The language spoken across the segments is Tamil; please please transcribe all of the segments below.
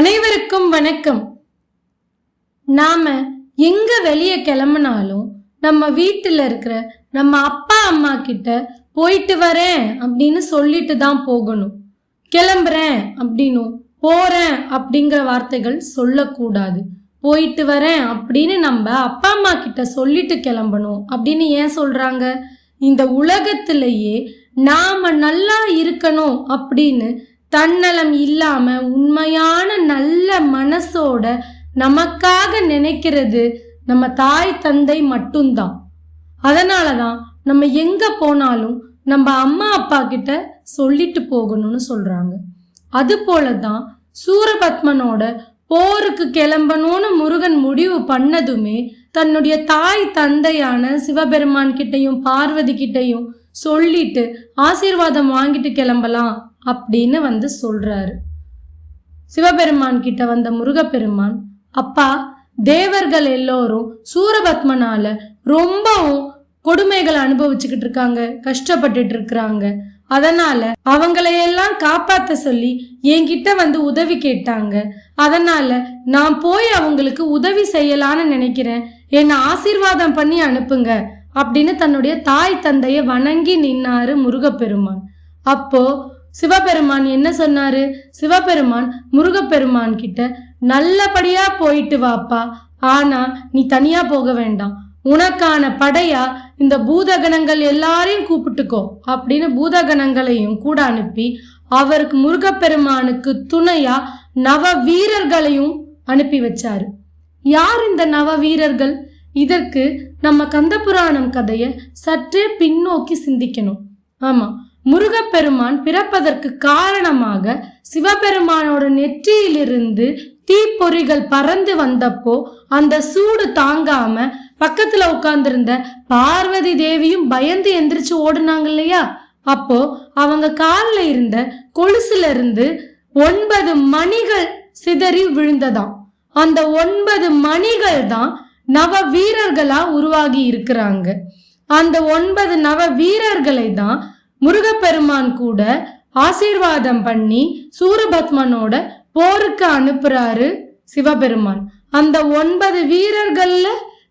அனைவருக்கும் வணக்கம். நாம எங்க வெளியே கிளம்புனாலும் நம்ம வீட்டில் இருக்கிற நம்ம அப்பா அம்மா கிட்ட போயிட்டு வரேன் அப்படின்னு சொல்லிட்டு தான் போகணும். கிளம்புறேன் அப்படின்னும் போறேன் அப்படிங்கிற வார்த்தைகள் சொல்லக்கூடாது. போயிட்டு வரேன் அப்படின்னு நம்ம அப்பா அம்மா கிட்ட சொல்லிட்டு கிளம்பணும். அப்படின்னு ஏன் சொல்றாங்க? இந்த உலகத்திலேயே நாம நல்லா இருக்கணும் அப்படின்னு தன்னலம் இல்லாம உண்மையான மனசோட நமக்காக நினைக்கிறது நம்ம தாய் தந்தை மட்டும்தான். அதனால தான் நம்ம எங்க போனாலும் நம்ம அம்மா அப்பா கிட்ட சொல்லிட்டு போகணும்னு சொல்றாங்க. அது போல தான் சூரபத்மனோட போருக்கு கிளம்பணும்னு முருகன் முடிவு பண்ணதுமே தன்னுடைய தாய் தந்தையான சிவபெருமான் கிட்டையும் பார்வதி கிட்டையும் சொல்லிட்டு ஆசீர்வாதம் வாங்கிட்டு கிளம்பலாம் அப்படின்னு வந்து சொல்றாரு. சிவபெருமான் கிட்ட வந்த முருகப்பெருமான் அப்பா தேவர்கள் எல்லோரும் சூரபத்மனால ரொம்பவும் கொடுமைகளை அனுபவிச்சுக்கிட்டு இருக்காங்க கஷ்டப்பட்டுட்டு இருக்கிறாங்க. அதனால அவங்களையெல்லாம் காப்பாத்த சொல்லி என்கிட்ட வந்து உதவி கேட்டாங்க. அதனால நான் போய் அவங்களுக்கு உதவி செய்யலான்னு நினைக்கிறேன். என்னை ஆசீர்வாதம் பண்ணி அனுப்புங்க அப்படின்னு தன்னுடைய தாய் தந்தைய வணங்கி நின்னாரு முருகப்பெருமான். அப்போ சிவபெருமான் என்ன சொன்னாரு? சிவபெருமான் முருகப்பெருமான் கிட்ட நல்லபடியா போயிட்டு வாப்பா. ஆனா நீ தனியா போக வேண்டாம். உனக்கான படையா இந்த பூதகணங்கள் எல்லாரையும் கூப்பிட்டுக்கோ அப்படின்னு பூதகணங்களையும் கூட அனுப்பி அவருக்கு முருகப்பெருமானுக்கு துணையா நவ வீரர்களையும் அனுப்பி வச்சாரு. யார் இந்த நவ வீரர்கள்? இதற்கு நம்ம கந்தபுராணம் கதையை சற்றே பின்னோக்கி சிந்திக்கணும். ஆமா முருகப்பெருமான் பிறப்பதற்கு காரணமாக சிவபெருமானோட நெற்றியிலிருந்து தீப்பொறிகள் பறந்து வந்தப்போ அந்த சூடு தாங்காம பக்கத்துல உட்கார்ந்திருந்த பார்வதி தேவியும் பயந்து எந்திரிச்சு ஓடுனாங்க இல்லையா? அப்போ அவங்க காலில் இருந்த கொலுசுல இருந்து ஒன்பது மணிகள் சிதறி விழுந்ததாம். அந்த ஒன்பது மணிகள் தான் நவ வீரர்களா உருவாகி இருக்கிறாங்க. அந்த ஒன்பது நவ வீரர்களை தான் முருகப்பெருமான் கூட ஆசீர்வாதம் பண்ணி சூரபத்மனோட போருக்கு அனுப்புறாரு சிவபெருமான். அந்த ஒன்பது வீரர்கள்ல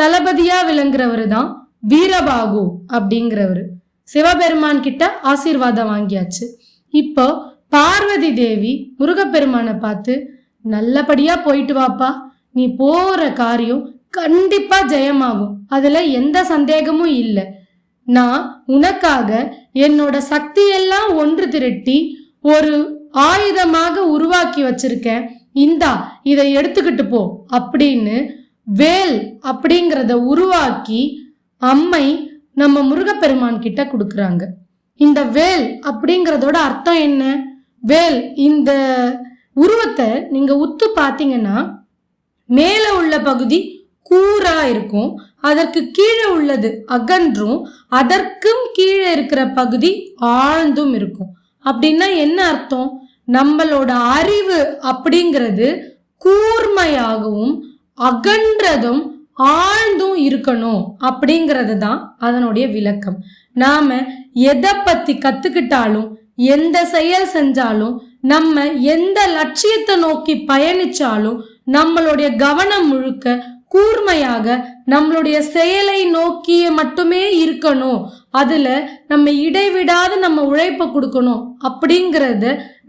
தளபதியா விளங்குறவரு தான் வீரபாகு அப்படிங்கிறவரு. சிவபெருமான் கிட்ட ஆசீர்வாதம் வாங்கியாச்சு. இப்போ பார்வதி தேவி முருகப்பெருமானை பார்த்து நல்லபடியா போயிட்டு வாப்பா. நீ போற காரியம் கண்டிப்பா ஜெயமாகும். அதுல எந்த சந்தேகமும் இல்லை. நான் உனக்காக என்னோட சக்தியெல்லாம் ஒன்று திரட்டி ஒரு ஆயுதமாக உருவாக்கி வச்சிருக்கேன். இந்தா இதை எடுத்துக்கிட்டு போ அப்படின்னு வேல் அப்படிங்கிறத உருவாக்கி அம்மை நம்ம முருகப்பெருமான் கிட்ட கொடுக்குறாங்க. இந்த வேல் அப்படிங்கிறதோட அர்த்தம் என்ன? வேல் இந்த உருவத்தை நீங்க உத்து பார்த்தீங்கன்னா மேலே உள்ள பகுதி கூரா இருக்கும். அதற்கு கீழே உள்ளது அகன்றும் அதற்கும் கீழே இருக்கிற பகுதி ஆழ்ந்தும் இருக்கும். அப்படின்னா என்ன அர்த்தம்? நம்மளோட அறிவு அப்படிங்கிறது கூர்மையாகவும் அகன்றதும் ஆழ்ந்தும் இருக்கணும் அப்படிங்கிறது தான் அதனுடைய விளக்கம். நாம எதை பத்தி கத்துக்கிட்டாலும் எந்த செயல் செஞ்சாலும் நம்ம எந்த லட்சியத்தை நோக்கி பயணிச்சாலும் நம்மளுடைய கவனம் முழுக்க கூர்மையாக நம்மளுடைய செயலை நோக்கிய மட்டுமே இருக்கணும். அதுல நம்ம இடைவிடாது நம்ம உழைப்ப கொடுக்கணும். அப்படிங்கறத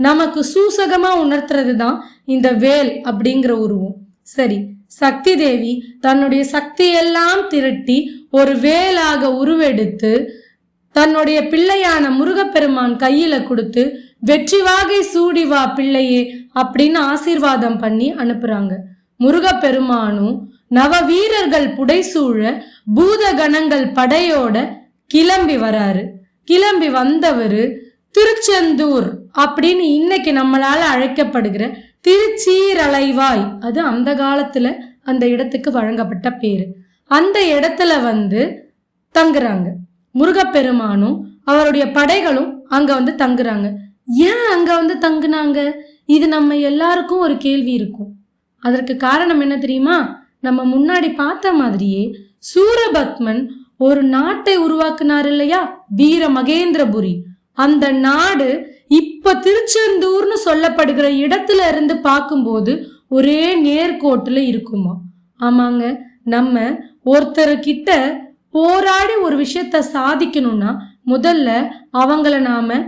நமக்கு சூசகமா உணர்த்துறது தான் இந்த வேல் அப்படிங்கிற உருவம். சரி சக்தி தேவி தன்னுடைய சக்தியெல்லாம் திரட்டி ஒரு வேலாக உருவெடுத்து தன்னுடைய பிள்ளையான முருகப்பெருமான் கையில கொடுத்து வெற்றி வாகை சூடி வா பிள்ளையே அப்படின்னு ஆசீர்வாதம் பண்ணி அனுப்புறாங்க. முருகப்பெருமானும் நவ வீரர்கள் புடைசூழ பூத கணங்கள் படையோட கிளம்பி வராரு. கிளம்பி வந்தவர் திருச்செந்தூர் அப்படின்னு இன்னைக்கு நம்மளால அழைக்கப்படுகிற திருச்சீரலைவாய். அது அந்த காலத்துல அந்த இடத்துக்கு வழங்கப்பட்ட பேரு. அந்த இடத்துல வந்து தங்குறாங்க. முருகப்பெருமானும் அவருடைய படைகளும் அங்க வந்து தங்குறாங்க. ஏன் அங்க வந்து தங்குனாங்க? இது நம்ம எல்லாருக்கும் ஒரு கேள்வி இருக்கும். அதற்கு காரணம் என்ன தெரியுமா? நம்ம முன்னாடி பார்த்த மாதிரியே சூரபத்மன் ஒரு நாட்டை உருவாக்குனார் இல்லையா? வீர மகேந்திரபுரி. அந்த நாடு இப்ப திருச்செந்தூர்னு சொல்லப்படுகிற இடத்துல இருந்து பார்க்கும்போது ஒரே நேர்கோட்டுல இருக்குமா? ஆமாங்க நம்ம ஒருத்தர்கிட்ட போராடி ஒரு விஷயத்த சாதிக்கணும்னா முதல்ல அவங்கள நாம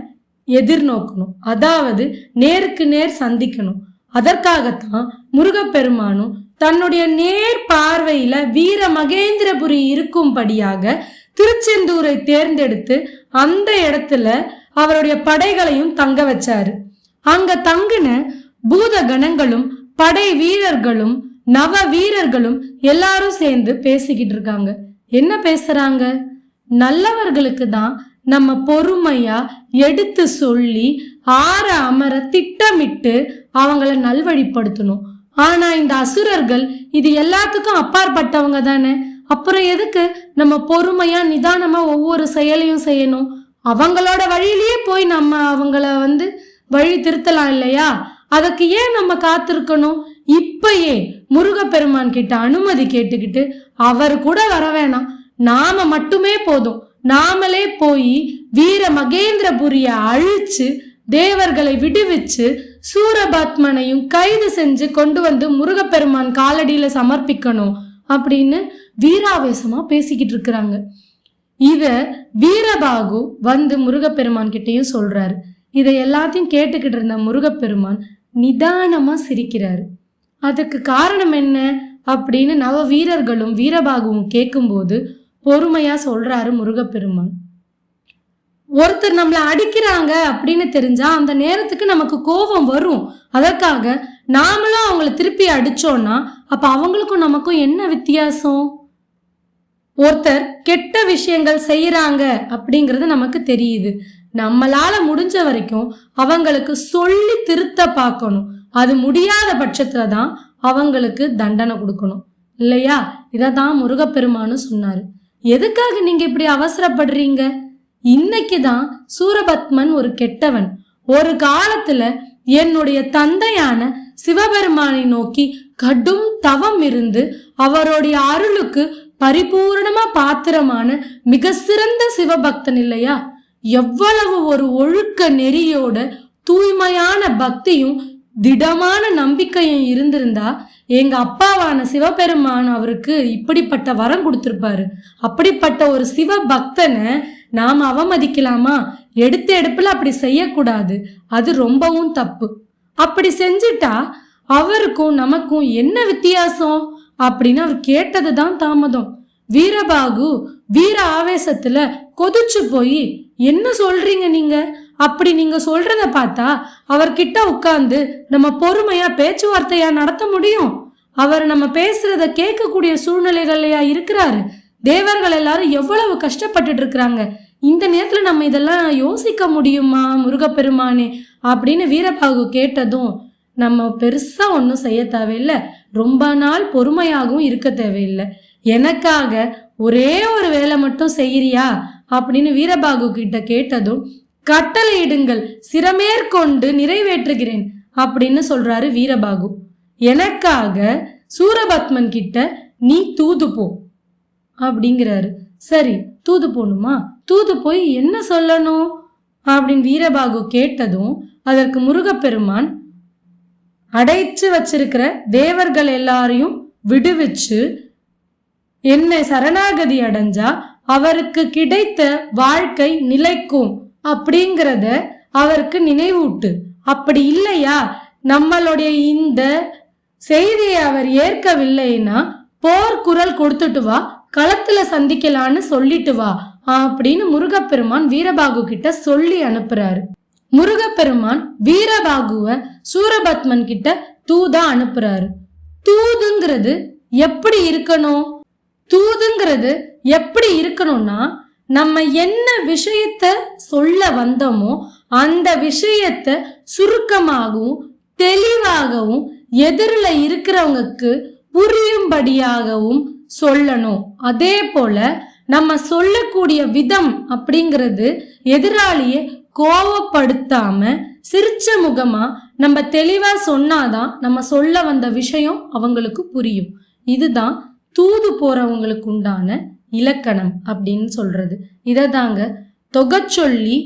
எதிர்நோக்கணும். அதாவது நேருக்கு நேர் சந்திக்கணும். அதற்காகத்தான் முருகப்பெருமானும் தன்னுடைய நேர் பார்வையில வீர மகேந்திரபுரி இருக்கும்படியாக திருச்செந்தூரை தேர்ந்தெடுத்து அந்த இடத்துல அவருடைய படைகளையும் தங்க வச்சாரு. அங்க தங்கின பூத கணங்களும் படை வீரர்களும் நவ வீரர்களும் எல்லாரும் சேர்ந்து பேசிக்கிட்டு இருக்காங்க. என்ன பேசுறாங்க? நல்லவர்களுக்கு தான் நம்ம பொறுமையா எடுத்து சொல்லி ஆற அமர திட்டமிட்டு அவங்கள நல்வழிப்படுத்தணும். ஆனா இந்த அசுரர்கள் இது எல்லாத்துக்கும் அப்பாற்பட்டவங்க தானே? அப்புறம் எதுக்கு நம்ம பொறுமையா நிதானமா ஒவ்வொரு செயலையும் செய்யணும்? அவங்களோட வழியிலேயே போய் நம்ம அவங்கள வந்து வழி திருத்தலாம் இல்லையா? அதுக்கு ஏன் நம்ம காத்திருக்கணும்? இப்பயே முருகப்பெருமான் கிட்ட அனுமதி கேட்டுக்கிட்டு அவர் கூட வர வேணாம். நாம மட்டுமே போதும். நாமளே போய் வீர மகேந்திரபுரிய அழிச்சு தேவர்களை விடுவிச்சு சூரபத்மனையும் கைது செஞ்சு கொண்டு வந்து முருகப்பெருமான் காலடியில சமர்ப்பிக்கணும் அப்படின்னு வீராவேசமா பேசிக்கிட்டு இருக்கிறாங்க. இத வீரபாகு வந்து முருகப்பெருமான் கிட்டையும் சொல்றாரு. இதை எல்லாத்தையும் கேட்டுக்கிட்டு இருந்த முருகப்பெருமான் நிதானமா சிரிக்கிறாரு. அதுக்கு காரணம் என்ன அப்படின்னு நவ வீரர்களும் வீரபாகுவும் கேட்கும்போது பொறுமையா சொல்றாரு முருகப்பெருமான். ஒருத்தர் நம்மளை அடிக்கிறாங்க அப்படின்னு தெரிஞ்சா அந்த நேரத்துக்கு நமக்கு கோபம் வரும். அதற்காக நாமளும் அவங்கள திருப்பி அடிச்சோம்னா அப்ப அவங்களுக்கும் நமக்கும் என்ன வித்தியாசம்? ஒருத்தர் கெட்ட விஷயங்கள் செய்யறாங்க அப்படிங்கிறது நமக்கு தெரியுது. நம்மளால முடிஞ்ச வரைக்கும் அவங்களுக்கு சொல்லி திருத்த பார்க்கணும். அது முடியாத பட்சத்துல தான் அவங்களுக்கு தண்டனை கொடுக்கணும். இல்லையா? இதை தான் முருகப்பெருமானு சொன்னாரு. எதுக்காக நீங்க இப்படி அவசரப்படுறீங்க? இன்னைக்கு தான் சூரபத்மன் ஒரு கெட்டவன். ஒரு காலத்துல என்னுடைய தந்தையான சிவபெருமானை நோக்கி கடும் தவம் இருந்து அவருடைய அருளுக்கு பரிபூர்ணமா பாத்திரமான மிக சிறந்த சிவபக்தன் இல்லையா? எவ்வளவு ஒரு ஒழுக்க நெறியோட தூய்மையான பக்தியும் திடமான நம்பிக்கையும் இருந்திருந்தா எங்க அப்பாவான சிவபெருமான் அவருக்கு இப்படிப்பட்ட வரம் கொடுத்திருப்பாரு. அப்படிப்பட்ட ஒரு சிவ பக்தனை நாம் அவமதிக்கலாமா? எடுத்த எடுப்புல அப்படி செய்யக்கூடாது. அது ரொம்பவும் தப்பு. அப்படி செஞ்சிட்டா அவருக்கும் நமக்கும் என்ன வித்தியாசம்? அப்படின்னு அவர் கேட்டது தான் தாமதம். வீரபாகு வீர ஆவேசத்துல கொதிச்சு போய் என்ன சொல்றீங்க நீங்க? அப்படி நீங்க சொல்றத பார்த்தா அவர்கிட்ட உட்கார்ந்து நம்ம பொறுமையா பேச்சுவார்த்தையா நடத்த முடியும். அவர் நம்ம பேசுறத கேட்கக்கூடிய சூழ்நிலைகள்லையா இருக்கிறாரு. தேவர்கள் எல்லாரும் எவ்வளவு கஷ்டப்பட்டுட்டு இருக்கிறாங்க. இந்த நேரத்துல நம்ம இதெல்லாம் யோசிக்க முடியுமா முருகப்பெருமானே? அப்படின்னு வீரபாகு கேட்டதும் நம்ம பெருசா ஒன்றும் செய்ய தேவையில்லை. ரொம்ப நாள் பொறுமையாகவும் இருக்க தேவையில்லை. எனக்காக ஒரே ஒரு வேலை மட்டும் செய்யறியா? அப்படின்னு வீரபாகு கிட்ட கேட்டதும் கட்டளையிடுங்கள் சிரமேற்கொண்டு நிறைவேற்றுகிறேன் அப்படின்னு சொல்றாரு வீரபாகு. எனக்காக சூரபத்மன் கிட்ட நீ தூது போ அப்படிங்கிறாரு. சரி தூது போகணுமா தூது போய் என்ன சொல்லணும்? அப்படின்னு வீரபாகு கேட்டதும் அதற்கு முருகப்பெருமான் அடைச்சு வச்சிருக்கிற தேவர்கள் எல்லாரையும் விடுவிச்சு என்னை சரணாகதி அடைஞ்சா அவருக்கு கிடைத்த வாழ்க்கை நிலைக்கும். அப்படிங்கிறத அவருக்கு நினைவூட்டு. அப்படி இல்லையா? நம்மளுடைய இந்த செய்தியை அவர் ஏற்கவில்லைன்னா போர் குரல் கொடுத்துட்டு வா களத்துல சந்திக்கலான்னு சொல்லிட்டு வா அப்படின்னு முருகப்பெருமான் வீரபாகு கிட்ட சொல்லி அனுப்புறாரு. முருகப்பெருமான் வீரபாகுவ சூரபத்மன் கிட்ட தூதா அனுப்புறாரு. தூதுங்கிறது எப்படி இருக்கணும்? தூதுங்கிறது எப்படி இருக்கணும்னா நம்ம என்ன விஷயத்த சொல்ல வந்தோமோ அந்த விஷயத்த சுருக்கமாகவும் தெளிவாகவும் எதிரில் இருக்கிறவங்களுக்கு புரியும்படியாகவும் சொல்லணும். அதே போல நம்ம சொல்லக்கூடிய விதம் அப்படிங்கிறது எதிராளியை கோவப்படுத்தாம சிரிச்ச முகமா நம்ம தெளிவா சொன்னாதான் நம்ம சொல்ல வந்த விஷயம் அவங்களுக்கு புரியும். இதுதான் தூது போறவங்களுக்கு உண்டான இலக்கணம் அப்படின்னு சொல்றது. இதை தாங்க தொகச்சொல்லி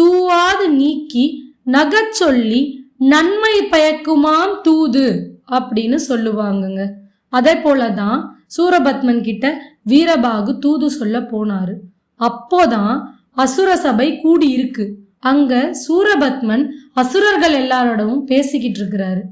தூவாது நீக்கி நகச் சொல்லி நன்மை பயக்குமாம் தூது அப்படின்னு சொல்லுவாங்கங்க. அதே போலதான் சூரபத்மன் கிட்ட வீரபாகு தூது சொல்ல போனாரு. அப்போதான் அசுர சபை கூடி இருக்கு அங்க சூரபத்மன் அசுரர்கள் எல்லாரோடவும் பேசிக்கிட்டு இருக்கிறாரு.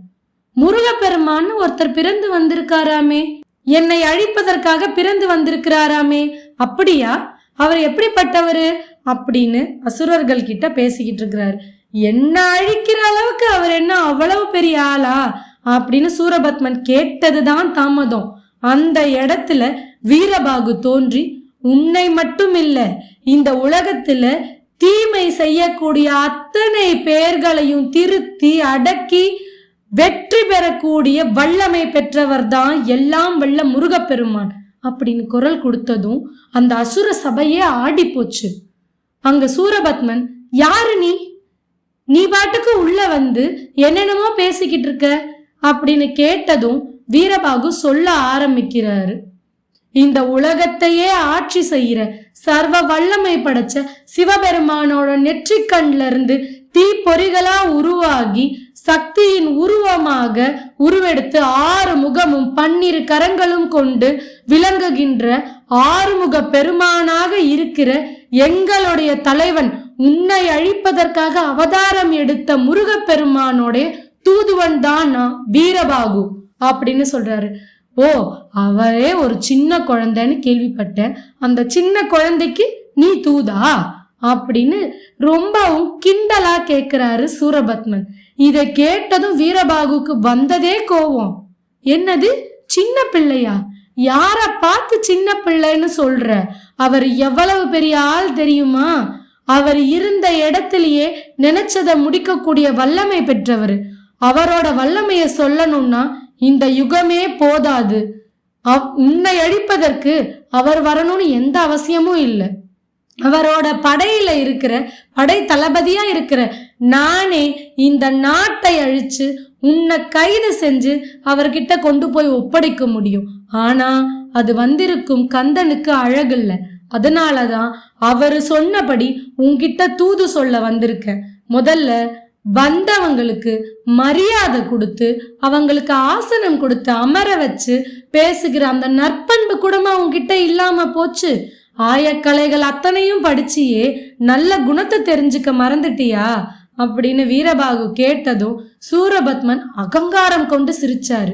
முருகப்பெருமான்னு ஒருத்தர் பிறந்து வந்திருக்காராமே. என்னை அழிப்பதற்காக பிறந்து வந்திருக்கிறாராமே. அப்படியா? அவர் எப்படிப்பட்டவரு? அப்படின்னு அசுரர்கள் கிட்ட பேசிக்கிட்டு இருக்கிறாரு. என்ன அழிக்கிற அளவுக்கு அவர் என்ன அவ்வளவு பெரிய ஆளா? அப்படின்னு சூரபத்மன் கேட்டதுதான் தாமதம். அந்த இடத்துல வீரபாகு தோன்றி உன்னை மட்டும் இல்ல இந்த உலகத்துல தீமை செய்யக்கூடிய அத்தனை பேர்களையும் திருத்தி அடக்கி வெற்றி பெறக்கூடிய வல்லமை பெற்றவர் தான் எல்லாம் வல்ல முருகப்பெருமான் அப்படின்னு குரல் கொடுத்ததும் அந்த அசுர சபையே ஆடி போச்சு அங்க சூரபத்மன் யாரு நீ? நீ பாட்டுக்கு உள்ள வந்து என்னென்னமோ பேசிக்கிட்டு இருக்க? அப்படின்னு கேட்டதும் வீரபாகு சொல்ல ஆரம்பிக்கிறாரு. இந்த உலகத்தையே ஆட்சி செய்யற சர்வ வல்லமை படைச்ச சிவபெருமானோட நெற்றிக்கண்ல இருந்து தீப்பொறிகளா உருவாகி சக்தியின் உருவமாக உருவெடுத்து ஆறு முகமும் பன்னிரு கரங்களும் கொண்டு விளங்குகின்ற ஆறுமுக பெருமானாக இருக்கிற எங்களுடைய தலைவன் உன்னை அழிப்பதற்காக அவதாரம் எடுத்த முருகப்பெருமானோடைய தூதுவன் தான் வீரபாகு அப்படின்னு சொல்றாரு. ஓ அவரே ஒரு சின்ன குழந்தைன்னு கேள்விப்பட்டேன். அந்த சின்ன குழந்தைக்கு நீ தூதா? அப்படின்னு ரொம்பவும் கிண்டலா கேட்கிறாரு சூரபத்மன். இதை கேட்டதும் வீரபாகுக்கு வந்ததே கோவம். என்னது? சின்ன பிள்ளையா? யார பார்த்து சின்ன பிள்ளைன்னு சொல்ற? அவர் எவ்வளவு பெரிய ஆள் தெரியுமா? அவர் இருந்த இடத்திலேயே நினைச்சதை முடிக்கக்கூடிய வல்லமை பெற்றவர். அவரோட வல்லமைய சொல்லணும்னா இந்த யுகமே போதாது. அவ்- உன்னை அழிப்பதற்கு அவர் வரணும்னு எந்த அவசியமும் இல்லை. அவரோட படையில இருக்கிற படை தளபதியா இருக்கிற நானே இந்த நாட்டை அழிச்சு உன்னை கைது செஞ்சு அவர்கிட்ட கொண்டு போய் ஒப்படைக்க முடியும். ஆனா அது வந்திருக்கும் கந்தனுக்கு அழகில்ல. அதனாலதான் அவரு சொன்னபடி உன்கிட்ட தூது சொல்ல வந்திருக்கேன் முதல்ல வந்தவங்களுக்கு மரியாதை கொடுத்து அவங்களுக்கு ஆசனம் கொடுத்து அமர வச்சு பேசுகிற அந்த நற்பண்பு கூடமா உங்ககிட்ட இல்லாம போச்சு. ஆயக்கலைகள் அத்தனையும் படிச்சியே நல்ல குணத்தை தெரிஞ்சுக்க மறந்துட்டியா? அப்படின்னு வீரபாகு கேட்டதும் சூரபத்மன் அகங்காரம் கொண்டு சிரிச்சாரு.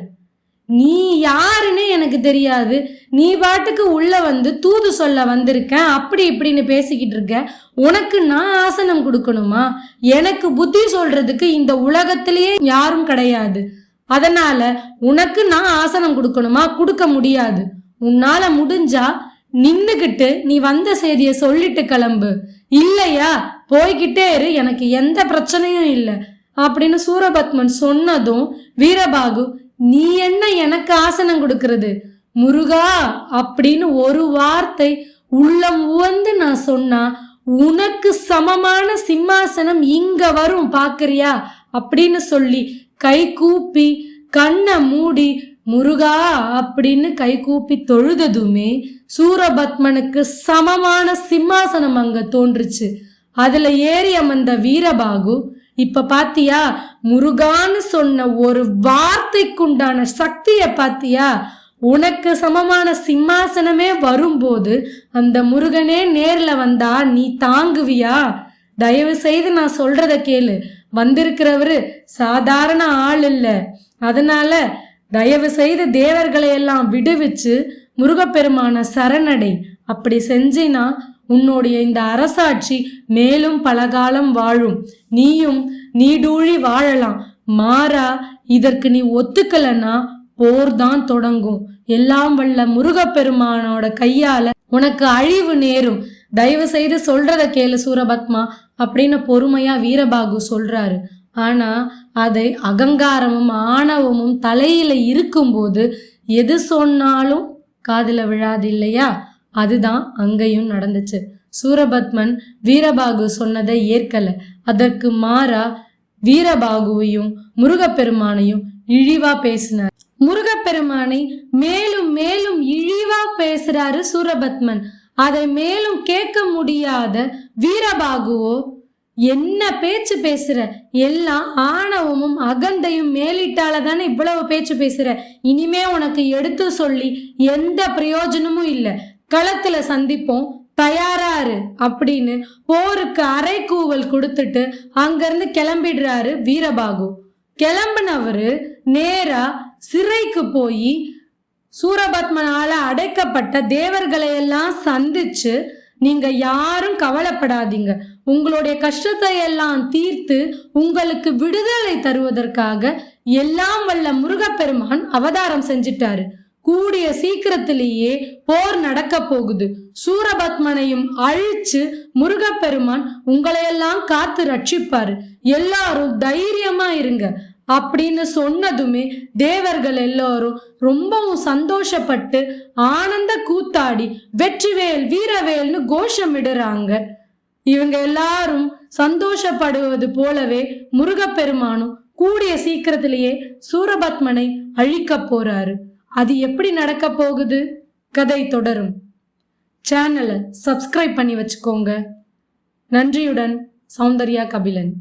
நீ யாருன்னு எனக்கு தெரியாது. நீ பாட்டுக்கு உள்ள வந்து தூது சொல்ல வந்திருக்கேன். அப்படி இப்படின்னு பேசிக்கிட்டு இருக்க. உனக்கு நான் ஆசனம் கொடுக்கணுமா? எனக்கு புத்தி சொல்றதுக்கு இந்த உலகத்திலேயே யாரும் கிடையாது. அதனால உனக்கு நான் ஆசனம் கொடுக்கணுமா? கொடுக்க முடியாது. உன்னால முடிஞ்சா நின்னுகிட்டு நீ வந்த செய்திய சொல்லிட்டு கிளம்பு. இல்லையா? போய்கிட்டே இரு எனக்கு எந்த பிரச்சனையும் இல்லை. அப்படின்னு சூரபத்மன் சொன்னதும் வீரபாகு நீ என்ன எனக்கு ஆசனம் கொடுக்கறது? முருகா அப்படின்னு ஒரு வார்த்தை உள்ளம் உவந்து நான் சொன்னா உனக்கு சமமான சிம்மாசனம் இங்க வரும் பாக்குறியா? அப்படின்னு சொல்லி கை கூப்பி கண்ணை மூடி முருகா அப்படின்னு கை கூப்பி தொழுததுமே சூரபத்மனுக்கு சமமான சிம்மாசனம் அங்க தோன்றுச்சு. அதுல ஏறி அமர்ந்த வீரபாகு இப்ப பாத்தியா முருகான்னு சொன்ன ஒரு வார்த்தைக்குண்டான சக்திய பாத்தியா உனக்கு சமமான சிம்மாசனமே வரும்போது அந்த முருகனே நேர்ல வந்தா நீ தாங்குவியா? தயவு செய்து நான் சொல்றத கேளு. வந்திருக்கிறவரு சாதாரண ஆள் இல்ல. அதனால தயவு செய்து தேவர்களை எல்லாம் விடுவிச்சு முருகப்பெருமான சரணடை. அப்படி செஞ்சினா உன்னுடைய இந்த அரசாட்சி மேலும் பலகாலம் வாழும். நீயும் நீடூழி வாழலாம். மாறா இதற்கு நீ ஒத்துக்கலன்னா போர் தான் தொடங்கும். எல்லாம் வல்ல முருகப்பெருமானோட கையால உனக்கு அழிவு நேரும். தயவு செய்து சொல்றத கேளு சூரபத்மா அப்படின்னு பொறுமையா வீரபாகு சொல்றாரு. ஆனா அதை அகங்காரமும் ஆணவமும் தலையில இருக்கும்போது எது சொன்னாலும் காதில் விழாது இல்லையா? அதுதான் அங்கேயும் நடந்துச்சு. சூரபத்மன் வீரபாகு சொன்னதை ஏற்கல. அதற்கு மாறா வீரபாகுவையும் முருகப்பெருமானையும் இழிவா பேசினார். முருகப்பெருமானை மேலும் மேலும் இழிவா பேசுறாரு சூரபத்மன். அதை மேலும் கேட்க முடியாத வீரபாகுவோ என்ன பேச்சு பேசுற? எல்லாம் ஆணவமும் அகந்தையும் மேலிட்டால தானே இவ்வளவு பேச்சு பேசுற? இனிமே உனக்கு எடுத்து சொல்லி எந்த பிரயோஜனமும் இல்லை. களத்துல சந்திப்போம். தயாராரு அப்படின்னு போருக்கு அரைக்கூவல் கொடுத்துட்டு அங்கிருந்து கிளம்பிடுறாரு வீரபாகு. கிளம்புனவரு நேரா சிறைக்கு போய் சூரபத்மனால அடைக்கப்பட்ட தேவர்களை எல்லாம் சந்திச்சு நீங்க யாரும் கவலைப்படாதீங்க. உங்களுடைய கஷ்டத்தை எல்லாம் தீர்த்து உங்களுக்கு விடுதலை தருவதற்காக எல்லாம் வல்ல முருகப்பெருமான் அவதாரம் செஞ்சிட்டாரு. கூடிய சீக்கிரத்திலேயே போர் நடக்க போகுது. சூரபத்மனையும் அழிச்சு முருகப்பெருமான் உங்களையெல்லாம் காத்து ரட்சிப்பாரு. எல்லாரும் தைரியமா இருங்க. அப்படின்னு சொன்னதுமே தேவர்கள் எல்லாரும் ரொம்பவும் சந்தோஷப்பட்டு ஆனந்த கூத்தாடி வெற்றிவேல் வீரவேல்னு கோஷமிடுறாங்க. இவங்க எல்லாரும் சந்தோஷப்படுவது போலவே முருகப்பெருமானும் கூடிய சீக்கிரத்திலேயே சூரபத்மனை அழிக்க போறாரு. அது எப்படி நடக்க போகுது? கதை தொடரும். சேனலை சப்ஸ்கிரைப் பண்ணி வச்சுக்கோங்க. நன்றியுடன் சௌந்தர்யா கபிலன்.